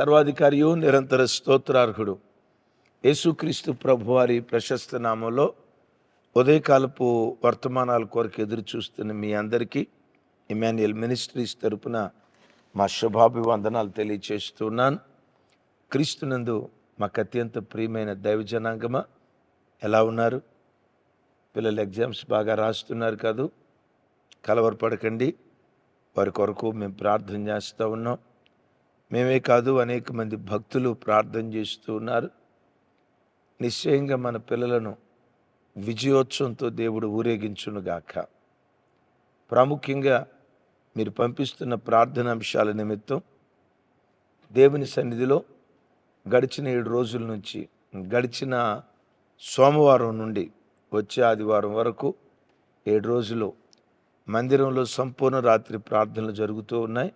సర్వాధికారియు నిరంతర స్తోత్రార్హుడు. యేసుక్రీస్తు ప్రభువారి ప్రశస్త నామంలో ఉదయకాలపు వర్తమానాల కొరకు ఎదురు చూస్తున్న మీ అందరికీ ఇమాన్యుయల్ మినిస్ట్రీస్ తరపున మా శుభాభివందనాలు తెలియచేస్తున్నాను క్రీస్తునందు మాకు అత్యంత ప్రియమైన దైవజనాంగమా ఎలా ఉన్నారు? పిల్లలు ఎగ్జామ్స్ బాగా రాస్తున్నారు కాదు. కలవరపడకండి. వారి కొరకు మేము ప్రార్థన చేస్తూ ఉన్నాం. మేమే కాదు అనేక మంది భక్తులు ప్రార్థన చేస్తూ ఉన్నారు. నిశ్చయంగా మన పిల్లలను విజయోత్సవంతో దేవుడు ఊరేగించునుగాక. ప్రాముఖ్యంగా మీరు పంపిస్తున్న ప్రార్థన అంశాల నిమిత్తం దేవుని సన్నిధిలో గడిచిన ఏడు రోజుల నుంచి గడిచిన సోమవారం నుండి వచ్చే ఆదివారం వరకు ఏడు రోజులు మందిరంలో సంపూర్ణ రాత్రి ప్రార్థనలు జరుగుతూ ఉన్నాయి.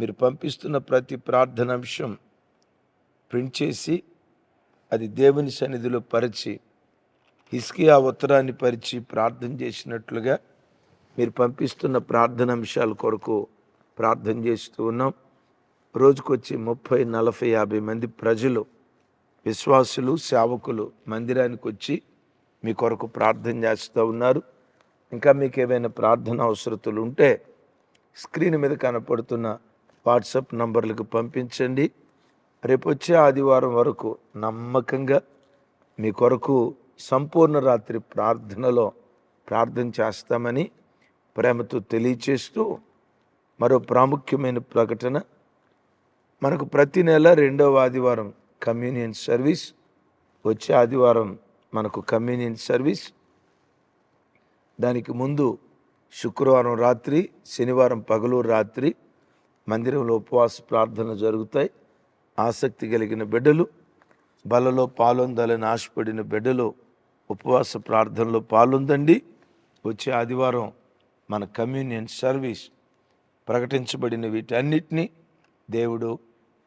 మీరు పంపిస్తున్న ప్రతి ప్రార్థన అంశం ప్రింట్ చేసి అది దేవుని సన్నిధిలో పరిచి హిస్కియా ఉత్తరాన్ని పరిచి ప్రార్థన చేసినట్లుగా మీరు పంపిస్తున్న ప్రార్థన అంశాల కొరకు ప్రార్థన చేస్తూ ఉన్నాం. రోజుకొచ్చి ముప్పై నలభై యాభై మంది ప్రజలు విశ్వాసులు సేవకులు మందిరానికి వచ్చి మీ కొరకు ప్రార్థన చేస్తూ ఉన్నారు. ఇంకా మీకు ఏవైనా ప్రార్థన అవసరతలు ఉంటే స్క్రీన్ మీద కనపడుతున్న వాట్సాప్ నంబర్లకు పంపించండి. రేపు వచ్చే ఆదివారం వరకు నమ్మకంగా మీ కొరకు సంపూర్ణ రాత్రి ప్రార్థనలో ప్రార్థన చేస్తామని ప్రేమతో తెలియచేస్తూ మరో ప్రాముఖ్యమైన ప్రకటన. మనకు ప్రతి నెల రెండవ ఆదివారం కమ్యూనియన్ సర్వీస్. వచ్చే ఆదివారం మనకు కమ్యూనియన్ సర్వీస్. దానికి ముందు శుక్రవారం రాత్రి శనివారం పగలు రాత్రి మందిరంలో ఉపవాస ప్రార్థన జరుగుతాయి. ఆసక్తి కలిగిన బిడ్డలు బలలో పాలొందాలని ఆశపడిన బిడ్డలు ఉపవాస ప్రార్థనలో పాల్గొందండి వచ్చే ఆదివారం మన కమ్యూనియన్ సర్వీస్ ప్రకటించబడిన వీటన్నిటినీ దేవుడు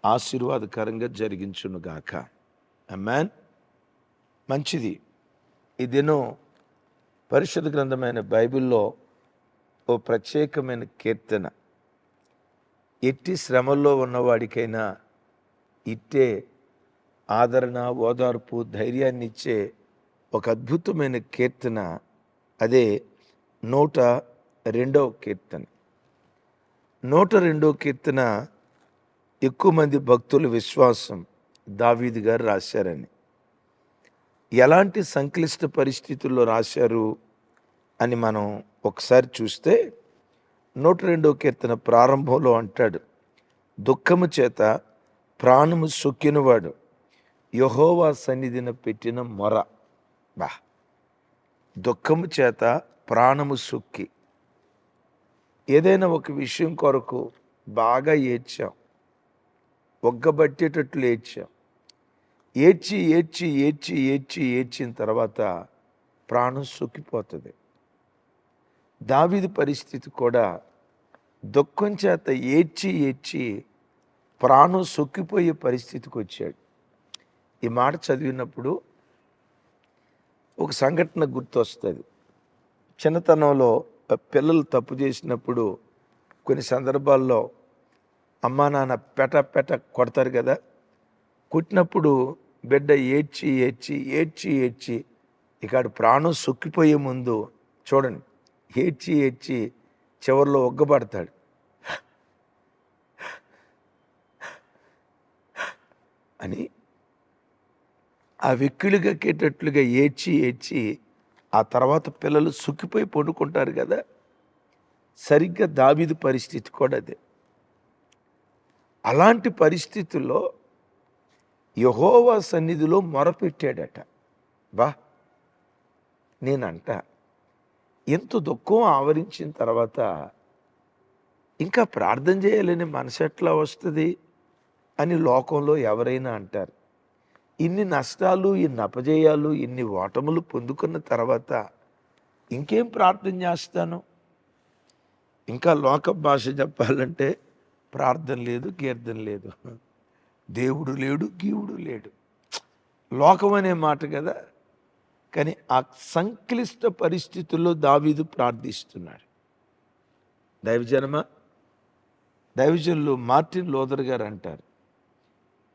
ఆశీర్వాదకరంగా జరిగించునుగాక. అమ్మాన్ మంచిది. ఈ దినం పరిశుద్ధ గ్రంథమైన బైబిల్లో ఓ ప్రత్యేకమైన కీర్తన. ఎట్టి శ్రమల్లో ఉన్నవాడికైనా ఇట్టే ఆదరణ ఓదార్పు ధైర్యాన్ని ఇచ్చే ఒక అద్భుతమైన కీర్తన అదే నూట రెండవ కీర్తన. నూట రెండవ కీర్తన ఎక్కువ మంది భక్తుల విశ్వాసం దావీది గారు రాశారని. ఎలాంటి సంక్లిష్ట పరిస్థితుల్లో రాశారు అని మనం ఒకసారి చూస్తే నూట రెండో కీర్తన ప్రారంభంలో అంటాడు దుఃఖము చేత ప్రాణము సొక్కినవాడు యహోవా సన్నిధిన పెట్టిన మొర. బా దుఃఖము చేత ప్రాణము సొక్కి ఏదైనా ఒక విషయం కొరకు బాగా ఏడ్చాం ఒగ్గబట్టేటట్లు ఏడ్చాం. ఏడ్చి ఏడ్చి ఏడ్చి ఏడ్చి ఏడ్చిన తర్వాత ప్రాణం సొక్కిపోతుంది దావిది పరిస్థితి కూడా దుఃఖం చేత ఏడ్చి ఏడ్చి ప్రాణం సొక్కిపోయే పరిస్థితికి వచ్చాడు. ఈ మాట చదివినప్పుడు ఒక సంఘటన గుర్తొస్తుంది. చిన్నతనంలో పిల్లలు తప్పు చేసినప్పుడు కొన్ని సందర్భాల్లో అమ్మా నాన్న పెట పెట కొడతారు కదా కొట్టినప్పుడు బిడ్డ ఏడ్చి ఏడ్చి ఏడ్చి ఏడ్చి ఇక ప్రాణం సొక్కిపోయే ముందు చూడండి ఏడ్చి ఏడ్చి చివరిలో ఒగ్గబడతాడు. అని ఆ వెక్కిళ్ళు ఏడ్చి ఏడ్చి ఆ తర్వాత పిల్లలు సుఖిపోయి పండుకుంటారు కదా. సరిగ్గా దాబీదు పరిస్థితి కూడా అదే. అలాంటి పరిస్థితుల్లో యహోవా సన్నిధిలో మొరపెట్టాడట. బా నేనంట ఎంత దుఃఖం ఆవరించిన తర్వాత ఇంకా ప్రార్థన చేయాలని మనసు ఎట్లా వస్తుంది అని లోకంలో ఎవరైనా అంటారు. ఇన్ని నష్టాలు ఇన్ని అపజయాలు ఇన్ని ఓటములు పొందుకున్న తర్వాత ఇంకేం ప్రార్థన చేస్తాను? ఇంకా లోక భాష చెప్పాలంటే ప్రార్థన లేదు కీర్తన లేదు. దేవుడు లేడు గీవుడు లేడు. లోకం అనే మాట కదా? కానీ ఆ సంక్లిష్ట పరిస్థితుల్లో దావీదు ప్రార్థిస్తున్నాడు. దైవజనమ? దైవజనులు మార్టిన్ లోదర్ గారు అంటారు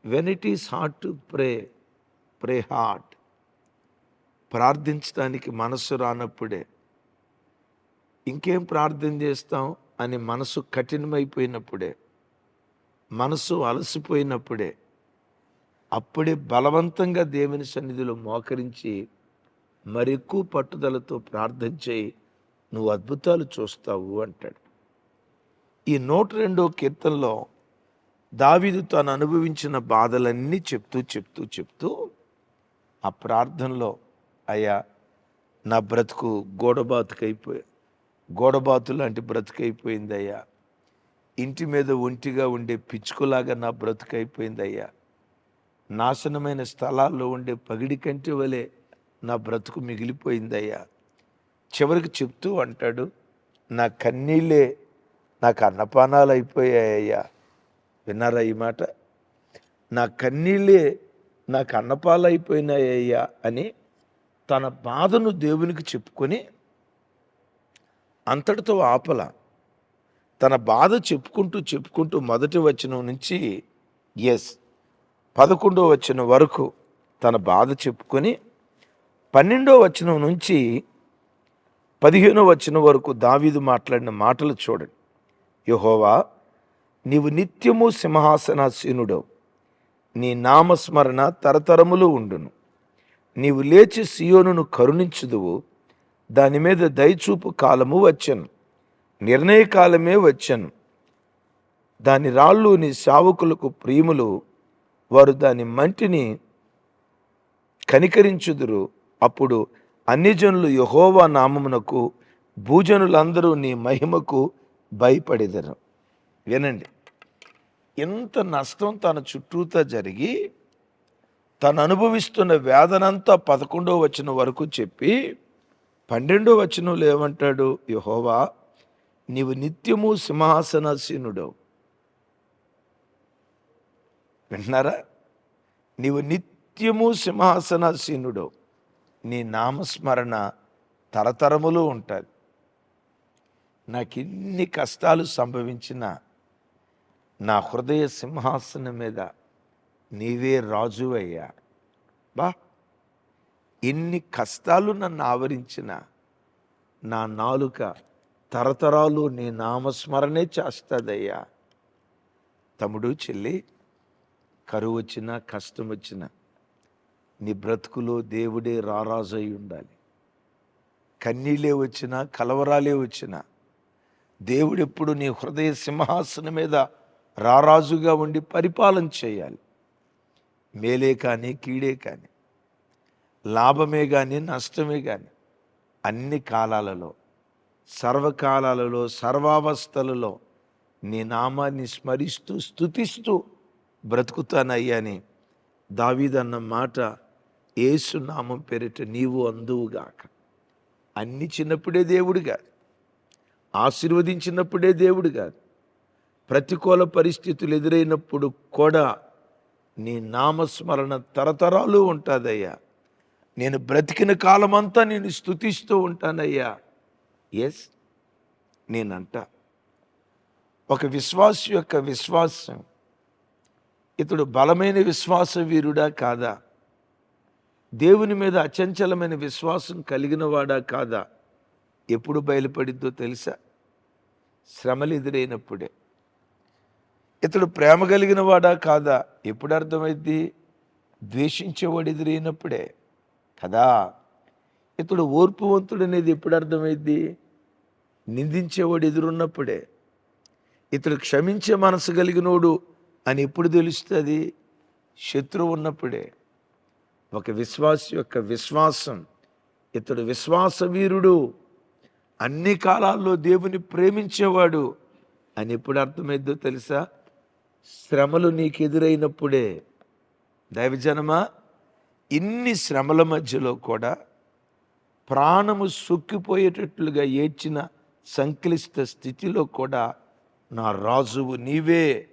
when it is hard to pray pray hard ప్రార్థించడానికి మనస్సు రానప్పుడే ఇంకేం ప్రార్థన చేస్తాం అని మనసు కఠినమైపోయినప్పుడే మనసు అలసిపోయినప్పుడే అప్పుడే బలవంతంగా దేవుని సన్నిధిలో మోకరించి మరెక్కువ పట్టుదలతో ప్రార్థన చేయి నువ్వు అద్భుతాలు చూస్తావు అంటాడు. ఈ నూట రెండో కీర్తనలో దావీదు తాను అనుభవించిన బాధలన్నీ చెప్తూ చెప్తూ చెప్తూ ఆ ప్రార్థనలో అయ్యా నా బ్రతుకు గోడబాతుకైపోయి గోడబాతు లాంటి బ్రతుకైపోయింది అయ్యా. ఇంటి మీద ఒంటిగా ఉండే పిచ్చుకులాగా నా బ్రతుకైపోయింది అయ్యా. నాశనమైన స్థలాల్లో ఉండే పగిడి కంటి వలె నా బ్రతుకు మిగిలిపోయిందయ్యా. చివరికి చెప్తూ అంటాడు నా కన్నీళ్ళే నాకు అన్నపానాలు అయిపోయాయ్యా విన్నారా ఈ మాట? నా కన్నీళ్ళే నాకు అన్నపాలు అయిపోయినాయ్యా అని తన బాధను దేవునికి చెప్పుకొని అంతటితో ఆపల. తన బాధ చెప్పుకుంటూ చెప్పుకుంటూ మొదటి వచనం నుంచి ఎస్ పదకొండో వచనం వరకు తన బాధ చెప్పుకొని పన్నెండో వచనం నుంచి పదిహేనో వచనం వరకు దావీదు మాట్లాడిన మాటలు చూడండి. యహోవా నీవు నిత్యము సింహాసనాసీనుడవు. నీ నామస్మరణ తరతరములు ఉండును. నీవు లేచి సియోనును కరుణించుదువు. దాని మీద దయచూపు కాలము వచ్చను. నిర్ణయ కాలమే వచ్చను. దాని రాళ్ళు నీ శావకులకు ప్రియములు వారు దాని మంటిని కనికరించుదురు. అప్పుడు అన్ని జనులు యహోవా నామమునకు భూజనులందరూ నీ మహిమకు భయపడేదరు. వినండి. ఎంత నష్టం తన చుట్టూతా జరిగి తను అనుభవిస్తున్న వేదనంతా పదకొండో వచనం వరకు చెప్పి పన్నెండో వచనంలో ఏమంటాడు? యహోవా నీవు నిత్యము సింహాసనాసీనుడవు. విన్నారా నీవు నిత్యము సింహాసనాసీనుడు నీ నామస్మరణ తరతరములు ఉంటుంది నాకు ఎన్ని కష్టాలు సంభవించినా నా హృదయ సింహాసనం మీద నీవే రాజు అయ్యా బా ఎన్ని కష్టాలు నన్ను ఆవరించిన నా నాలుక తరతరాలు నీ నామస్మరణే చేస్తుందయ్యా. తమ్ముడు చెల్లి కరువు వచ్చినా కష్టం వచ్చినా నీ బ్రతుకులో దేవుడే రారాజు ఉండాలి కన్నీళ్ళే వచ్చినా కలవరాలే వచ్చినా దేవుడెప్పుడు నీ హృదయ సింహాసనం మీద రారాజుగా ఉండి పరిపాలన చేయాలి. మేలే కానీ కీడే కానీ లాభమే కానీ నష్టమే కానీ అన్ని కాలాలలో సర్వకాలాలలో సర్వావస్థలలో నీ నామాన్ని స్మరిస్తూ స్తుతిస్తూ బ్రతుకుతానయ్యని దావీదన్న మాట ఏసు నామం పేరిట నీవు అందువుగాక. అన్ని చిన్నప్పుడే దేవుడు కాదు. ఆశీర్వదించినప్పుడే దేవుడు కాదు. ప్రతికూల పరిస్థితులు ఎదురైనప్పుడు కూడా నీ నామస్మరణ తరతరాలు ఉంటుందయ్యా. నేను బ్రతికిన కాలమంతా నేను స్థుతిస్తూ ఉంటానయ్యా. ఎస్ నేనంట. ఒక విశ్వాస యొక్క విశ్వాసం. ఇతడు బలమైన విశ్వాస వీరుడా కాదా? దేవుని మీద అచంచలమైన విశ్వాసం కలిగిన వాడా కాదా? ఎప్పుడు బయలుపడిద్దో తెలుసా? శ్రమలు ఎదురైనప్పుడే ఇతడు ప్రేమ కలిగిన వాడా కాదా? ఎప్పుడు అర్థమైద్ది? ద్వేషించేవాడు ఎదురైనప్పుడే కదా? ఇతడు ఓర్పువంతుడు అనేది ఎప్పుడు అర్థమైద్ది? నిందించేవాడు ఎదురున్నప్పుడే ఇతడు క్షమించే మనసు కలిగినోడు అని ఎప్పుడు తెలుస్తుంది? శత్రువు ఉన్నప్పుడే. ఒక విశ్వాస యొక్క విశ్వాసం ఇతడు విశ్వాస వీరుడు అన్ని కాలాల్లో దేవుని ప్రేమించేవాడు అని ఎప్పుడు అర్థమైద్దో తెలుసా? శ్రమలు నీకు ఎదురైనప్పుడే దైవజనమా ఇన్ని శ్రమల మధ్యలో కూడా ప్రాణము సొక్కిపోయేటట్లుగా ఏడ్చిన సంక్లిష్ట స్థితిలో కూడా నా రాజువు నీవే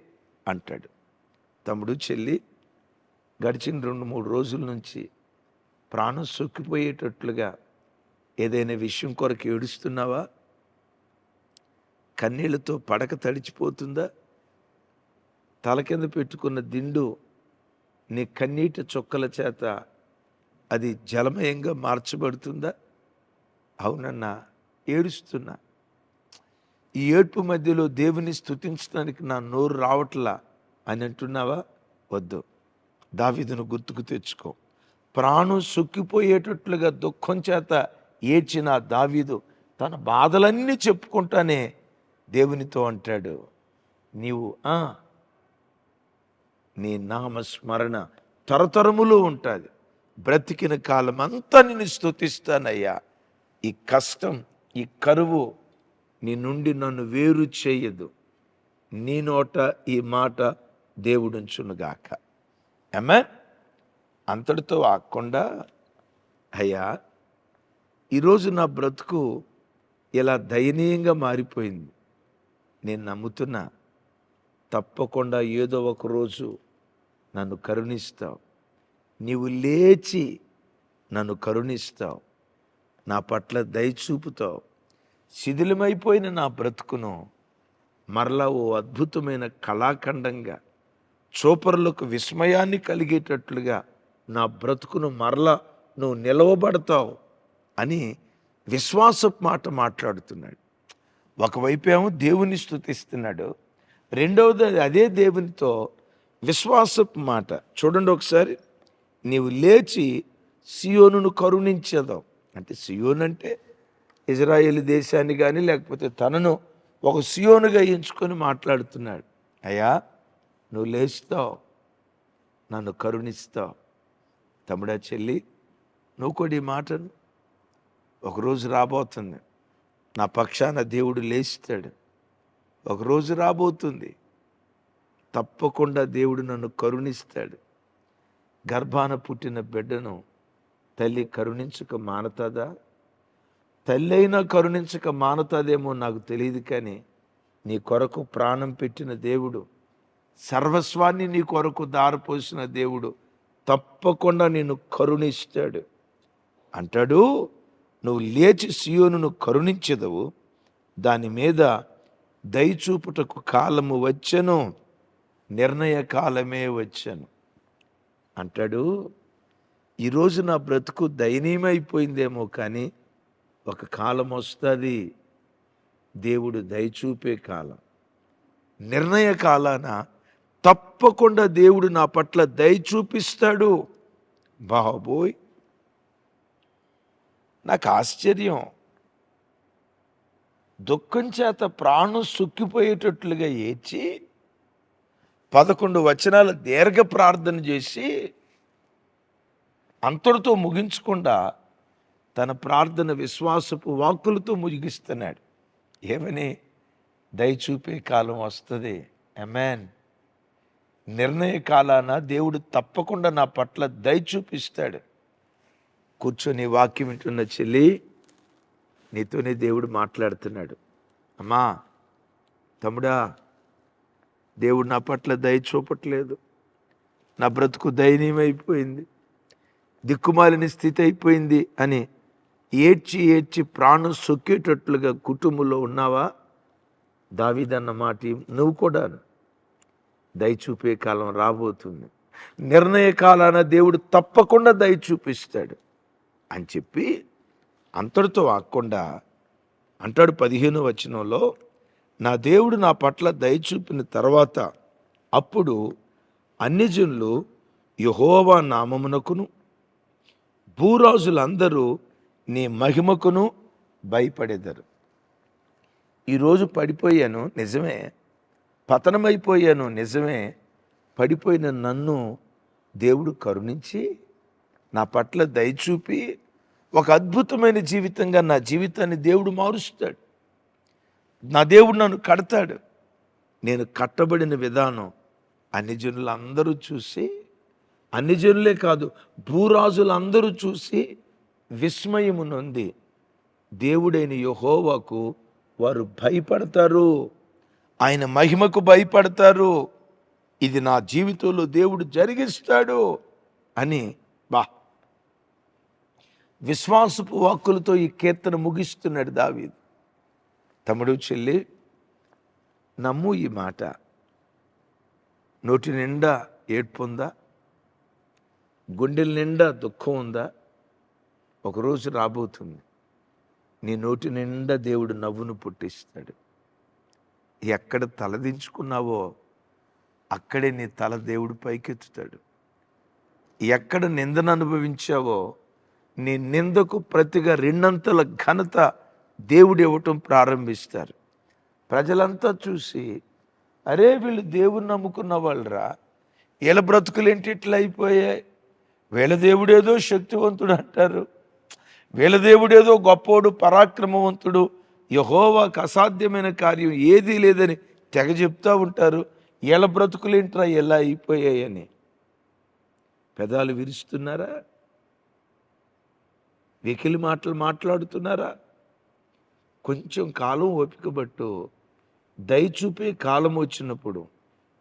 అంటాడు. తమ్ముడు చెల్లి గడిచిన రెండు మూడు రోజుల నుంచి ప్రాణం సొక్కిపోయేటట్లుగా ఏదైనా విషయం కొరకు ఏడుస్తున్నావా? కన్నీళ్ళతో పడక తడిచిపోతుందా? తల కింద పెట్టుకున్న దిండు నీ కన్నీటి చుక్కల చేత అది జలమయంగా మార్చబడుతుందా? అవునన్నా ఏడుస్తున్నా. ఈ ఏడ్పు మధ్యలో దేవుని స్తుతించడానికి నా నోరు రావట్లా అని అంటున్నావా? వద్దు. దావీదును గుర్తుకు తెచ్చుకో. ప్రాణం సొక్కిపోయేటట్లుగా దుఃఖం చేత ఏడ్చిన దావీదు తన బాధలన్నీ చెప్పుకుంటానే దేవునితో అంటాడు నీవు ఆ నీ నామస్మరణ తరతరములు ఉంటుంది. బ్రతికిన కాలం అంతా నిన్ను స్తుతిస్తానయ్యా. ఈ కష్టం ఈ కరువు నీ నుండి నన్ను వేరు చేయదు. నీ నోట ఈ మాట దేవుడుంచునుగాక. అమ్మా అంతటితో ఆకుండా అయ్యా ఈరోజు నా బ్రతుకు ఇలా దయనీయంగా మారిపోయింది. నేను నమ్ముతున్నా తప్పకుండా ఏదో ఒక రోజు నన్ను కరుణిస్తావు. నీవు లేచి నన్ను కరుణిస్తావు. నా పట్ల దయ చూపుతావు. శిథిలమైపోయిన నా బ్రతుకును మరలా ఓ అద్భుతమైన కళాఖండంగా చూపరులకు విస్మయాన్ని కలిగేటట్లుగా నా బ్రతుకును మరల నువ్వు నిలవబడతావు అని విశ్వాసపు మాట మాట్లాడుతున్నాడు. ఒకవైపు ఏమో దేవుని స్తుతిస్తున్నాడు. రెండవది అదే దేవునితో విశ్వాసపు మాట. చూడండి ఒకసారి. నీవు లేచి సియోనును కరుణించేదావు. అంటే సియోన్ అంటే ఇజ్రాయేల్ దేశాన్ని కానీ లేకపోతే తనను ఒక సియోనుగా ఎంచుకొని మాట్లాడుతున్నాడు. అయ్యా నువ్వు లేస్తావు. నన్ను కరుణిస్తావు. తమ్ముడా చెల్లి నువ్వు కూడా ఈ మాటను ఒకరోజు రాబోతుంది. నా పక్షాన దేవుడు లేస్తాడు. ఒకరోజు రాబోతుంది. తప్పకుండా దేవుడు నన్ను కరుణిస్తాడు. గర్భాన పుట్టిన బిడ్డను తల్లి కరుణించక మానతాదా? తల్లి అయినా కరుణించక మానతాదేమో నాకు తెలియదు కానీ నీ కొరకు ప్రాణం పెట్టిన దేవుడు సర్వస్వాన్ని నీ కొరకు దారిపోసిన దేవుడు తప్పకుండా నిన్ను కరుణిస్తాడు. అంటాడు నువ్వు లేచి సియోను కరుణించదవు. దాని మీద దయచూపుటకు కాలము వచ్చను నిర్ణయ కాలమే వచ్చాను. అంటాడు ఈరోజు నా బ్రతుకు దయనీయమైపోయిందేమో కానీ ఒక కాలం వస్తుంది. దేవుడు దయచూపే కాలం. నిర్ణయ కాలాన తప్పకుండా దేవుడు నా పట్ల దయ చూపిస్తాడు. బాబోయ్ నాకు ఆశ్చర్యం. దుఃఖం చేత ప్రాణం సుక్కిపోయేటట్లుగా ఏడ్చి పదకొండు వచనాల దీర్ఘ ప్రార్థన చేసి అంతటితో ముగించకుండా తన ప్రార్థన విశ్వాసపు వాక్కులతో ముగిస్తున్నాడు. ఏమని? దయచూపే కాలం వస్తుంది. ఎమాన్ నిర్ణయ కాలాన దేవుడు తప్పకుండా నా పట్ల దయ చూపిస్తాడు. కూర్చొని వాక్యం వింటున్న చెల్లి నీతోనే దేవుడు మాట్లాడుతున్నాడు. అమ్మా తమ్ముడా దేవుడు నా పట్ల దయ చూపట్లేదు. నా బ్రతుకు దయనీయమైపోయింది. దిక్కుమాలిన స్థితి అయిపోయింది అని ఏడ్చి ఏడ్చి ప్రాణం సొక్కేటట్లుగా కుటుంబంలో ఉన్నావా? దావిదన్న మాట నువ్వు కూడా దయ చూపే కాలం రాబోతుంది. నిర్ణయ కాలాన దేవుడు తప్పకుండా దయ చూపిస్తాడు అని చెప్పి అంతటితో ఆకుండా అంటాడు పదిహేను వచనంలో నా దేవుడు నా పట్ల దయ చూపిన తర్వాత అప్పుడు అన్యజనులు యహోవా నామమునకును భూరాజులందరూ నీ మహిమకును భయపడేదారు. ఈరోజు పడిపోయాను నిజమే పతనమైపోయాను నిజమే. పడిపోయిన నన్ను దేవుడు కరుణించి నా పట్ల దయచూపి ఒక అద్భుతమైన జీవితంగా నా జీవితాన్ని దేవుడు మారుస్తాడు. నా దేవుడు నన్ను కడతాడు. నేను కట్టబడిన విధానం అన్ని జనులు అందరూ చూసి అన్ని జనులే కాదు భూరాజులందరూ చూసి విస్మయము నొంది దేవుడైన యహోవాకు వారు భయపడతారు. ఆయన మహిమకు భయపడతారు. ఇది నా జీవితంలో దేవుడు జరిగిస్తాడు అని బా. విశ్వాసపు వాక్కులతో ఈ కీర్తన ముగిస్తున్నాడు దావీదు. తమ్ముడు చెల్లి నమ్ము ఈ మాట. నోటి నిండా ఏడ్పుందా గుండెల నిండా దుఃఖం ఉందా? ఒకరోజు రాబోతుంది. నీ నోటి నిండా దేవుడు నవ్వును పుట్టిస్తాడు. ఎక్కడ తలదించుకున్నావో అక్కడే నీ తల దేవుడు పైకెత్తుతాడు. ఎక్కడ నిందను అనుభవించావో నీ నిందకు ప్రతిగా రెండంతల ఘనత దేవుడు ఇవ్వటం ప్రారంభిస్తారు. ప్రజలంతా చూసి అరే వీళ్ళు దేవుని నమ్ముకున్న వాళ్ళరా. వీళ్ళ బ్రతుకులేంటి ఇట్లా అయిపోయాయి? వీళ్ళ దేవుడేదో శక్తివంతుడు అంటారు. వీళ్ళ దేవుడేదో గొప్పోడు పరాక్రమవంతుడు. యహోవాకు అసాధ్యమైన కార్యం ఏదీ లేదని తెగ చెప్తూ ఉంటారు. వీళ్ళ బ్రతుకులేంట్రా? ఎలా అయిపోయాయని పెదాలు విరుస్తున్నారా? వెకిలి మాటలు మాట్లాడుతున్నారా? కొంచెం కాలం ఓపికబట్టు దయచూపే కాలం వచ్చినప్పుడు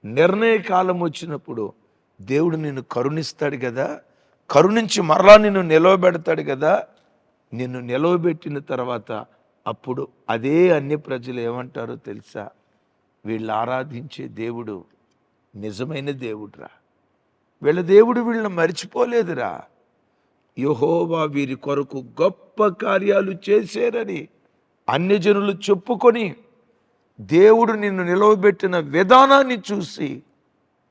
నిర్ణయ కాలం వచ్చినప్పుడు దేవుడు నిన్ను కరుణిస్తాడు కదా? కరుణించి మరలా నిన్ను నిలవబెడతాడు కదా? నిన్ను నిలవబెట్టిన తర్వాత అప్పుడు అదే అన్ని ప్రజలు ఏమంటారో తెలుసా? వీళ్ళు ఆరాధించే దేవుడు నిజమైన దేవుడురా. వీళ్ళ దేవుడు వీళ్ళని మర్చిపోలేదురా. యహోవా వీరి కొరకు గొప్ప కార్యాలు చేశారని అన్యజనులు చెప్పుకొని దేవుడు నిన్ను నిలవబెట్టిన విధానాన్ని చూసి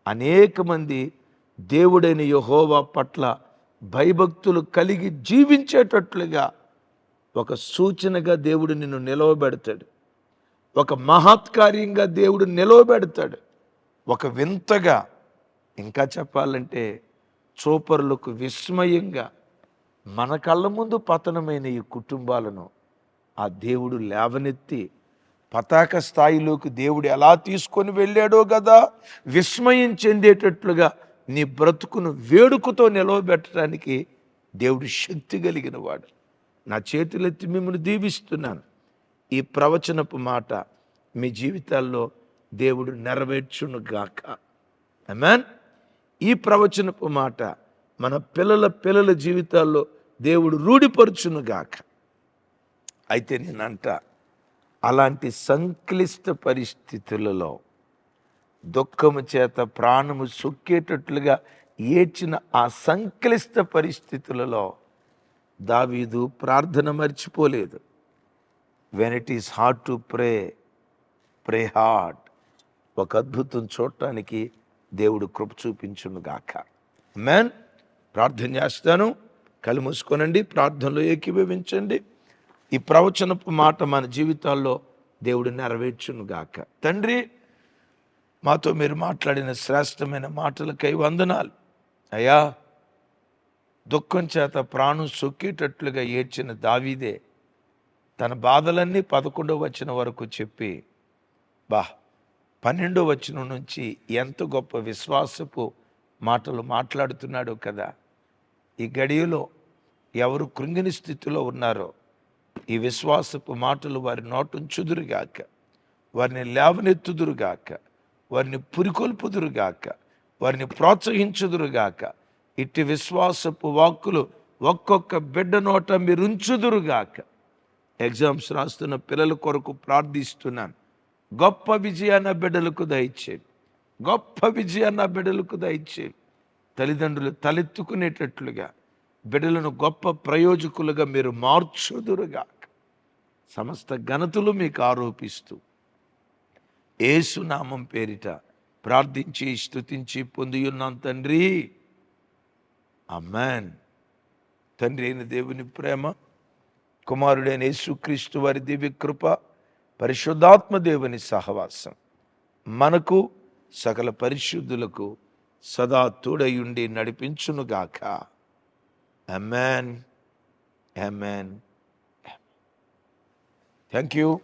అనేక మంది దేవుడైన యహోవా పట్ల భయభక్తులు కలిగి జీవించేటట్లుగా ఒక సూచనగా దేవుడు నిన్ను నిలవబెడతాడు. ఒక మహత్కార్యంగా దేవుడు నిలవబెడతాడు. ఒక వింతగా ఇంకా చెప్పాలంటే చూపరులకు విస్మయంగా మన కళ్ళ ముందు పతనమైన ఈ కుటుంబాలను ఆ దేవుడు లేవనెత్తి పతాక స్థాయిలోకి దేవుడు ఎలా తీసుకొని వెళ్ళాడో కదా విస్మయం చెందేటట్లుగా నీ బ్రతుకును వేడుకతో నిలవబెట్టడానికి దేవుడు శక్తి కలిగిన వాడు నా చేతులెత్తి మిమ్మల్ని దీవిస్తున్నాను. ఈ ప్రవచనపు మాట మీ జీవితాల్లో దేవుడు నెరవేర్చును గాక. అమెన్ ఈ ప్రవచనపు మాట మన పిల్లల పిల్లల జీవితాల్లో దేవుడు రూఢిపరుచును గాక. అయితే నేనంట అలాంటి సంక్లిష్ట పరిస్థితులలో దుఃఖము చేత ప్రాణము సొక్కేటట్లుగా ఏడ్చిన ఆ సంక్లిష్ట పరిస్థితులలో దావీదు ప్రార్థన మర్చిపోలేదు. When it is hard to pray pray hard ఒక అద్భుతం చూడటానికి దేవుడు కృప చూపించును గాక. మ్యాన్ ప్రార్థన చేస్తాను. కళ్ళు మూసుకోనండి. ప్రార్థనలో ఏకీభవించండి. ఈ ప్రవచనపు మాట మన జీవితాల్లో దేవుడు నెరవేర్చును గాక. తండ్రి మాతో మీరు మాట్లాడిన శ్రేష్టమైన మాటలకై వందనాలు. అయ్యా దుఃఖం చేత ప్రాణం సొక్కేటట్లుగా ఏడ్చిన దావీదే తన బాధలన్నీ పదకొండవ వచ్చిన వరకు చెప్పి బా పన్నెండో వచ్చిన నుంచి ఎంత గొప్ప విశ్వాసపు మాటలు మాట్లాడుతున్నాడో కదా! ఈ గడియలో ఎవరు కృంగిని స్థితిలో ఉన్నారో ఈ విశ్వాసపు మాటలు వారి నోటుంచుదురుగాక వారిని లేవనెత్తుదురుగాక వారిని పురికొల్పుదురుగాక వారిని ప్రోత్సహించుదురుగాక ఇట్టి విశ్వాసపు వాక్కులు ఒక్కొక్క బిడ్డ నోట మీరు ఉంచుదురుగాక ఎగ్జామ్స్ రాస్తున్న పిల్లల కొరకు ప్రార్థిస్తున్నాను. గొప్ప విజయాన్న బిడ్డలకు దయచేయండి గొప్ప విజయాన్న బిడ్డలకు దయచేయండి తల్లిదండ్రులు తలెత్తుకునేటట్లుగా బిడ్డలను గొప్ప ప్రయోజకులుగా మీరు మార్చుదురుగాక. సమస్త ఘనతలు మీకు ఆరోపిస్తూ ఏసునామం పేరిట ప్రార్థించి స్తుతించి పొందియున్నాం తండ్రి. తండ్రి అమ్మాన్ తండ్రి అయిన దేవుని ప్రేమ కుమారుడైన యేసుక్రీస్తు వారి దివ్య కృప పరిశుద్ధాత్మ దేవుని సహవాసం మనకు సకల పరిశుద్ధులకు సదా తోడయుండి నడిపించునుగాక. Amman Amman thank you